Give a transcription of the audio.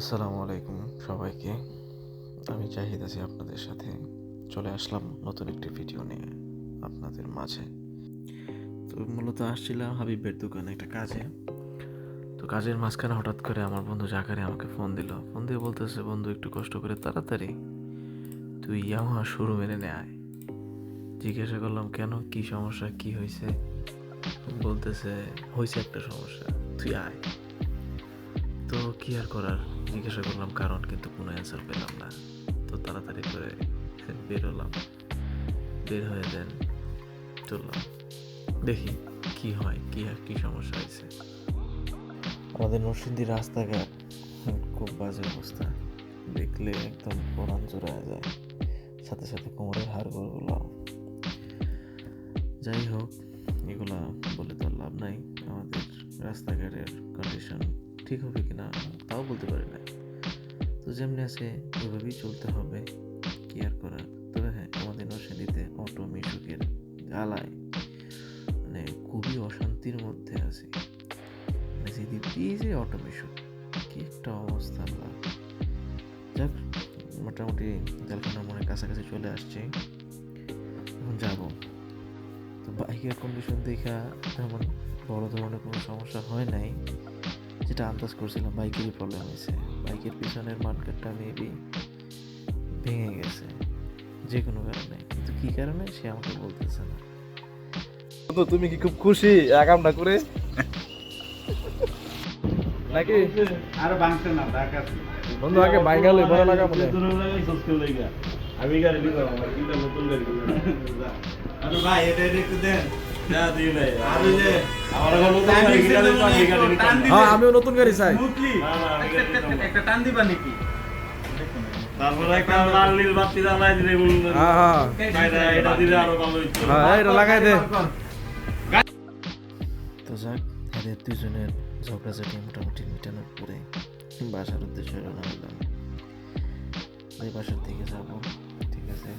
আসসালামু আলাইকুম সবাইকে। আমি জাহিদ আছি আপনাদের সাথে। চলে আসলাম নতুন একটি ভিডিও নিয়ে আপনাদের মাঝে। তো মূলত আসছিলাম হাবিবের দোকানে একটা কাজে। তো কাজের মাঝখানে হঠাৎ করে আমার বন্ধু জাকারি আমাকে ফোন দিল। ফোন দিয়ে বলতেছে, বন্ধু, একটু কষ্ট করে তাড়াতাড়ি তুই ইয়ামা শুরু মেনে নে, আয়। জিজ্ঞাসা করলাম, কেন? কি সমস্যা? কি হয়েছে বলতেছে হয়েছে একটা সমস্যা, তুই আয়। তো কি আর করার? জিজ্ঞাসা করলাম, কারণ কিন্তু কোনো অ্যান্সার পেলাম না। তো তাড়াতাড়ি করে বের হলাম বের হয়ে দেন চললাম। দেখি কি হয়, কি কি সমস্যা হয়েছে। আমাদের নরসিংদীর রাস্তাঘাট খুব বাজে অবস্থা। দেখলে একদম পরাণ জোড়ায় যায়। সাথে সাথে কোমরের হাড়গুলো যাই হোক, এগুলা বলে তো লাভ নাই। আমাদের রাস্তাঘাটের কন্ডিশন ঠিক হবে কিনা তাও বলতে পারি না তো যেমনি আছে ওইভাবেই চলতে হবে। কি আর করার? তবে হ্যাঁ আমাদের নরসিংদীতে অটো জ্বালায় মানে খুবই অশান্তির মধ্যে আছে। মানে দিয়ে যে অটো মিশুক, কি একটা অবস্থা যাক, মোটামুটি জলখানা মনে কাছাকাছি চলে আসছে। এখন যাব। তো বাইকের কন্ডিশন দেখা তেমন বড় ধরনের কোনো সমস্যা হয় নাই। যেটা আন্দাজ করছিলাম বাইকেরই প্রবলেম হয়েছে। বাইকের পিছনের মার্কেটটা মেবি ভেঙে গেছে যে কোনো কারণে। কিন্তু কী কারণে সে আমাকে বলতেছে না। তো তুমি কি খুব খুশি এক কামটা করে? নাকি? আর বাংছে না ঢাকা বন্ধু আগে বাইঙ্গালে বড় লাগা বলে। আমি গাড়ি নিব আমার কিটা নতুন গাড়ি আরে ভাই এটা এটা একটু দেন। হ্যাঁ। আমিও নতুন গাড়ি চাই। একটা টান দিবা নাকি? হ্যাঁ হ্যাঁ হ্যাঁ। তো যাক এদের দুজনের ঝগড়াঝাটি মোটামুটি মেটানোর পরে বাসার উদ্দেশ্যে রওনা হলাম ওই বাসার দিকে যাব ঠিক আছে?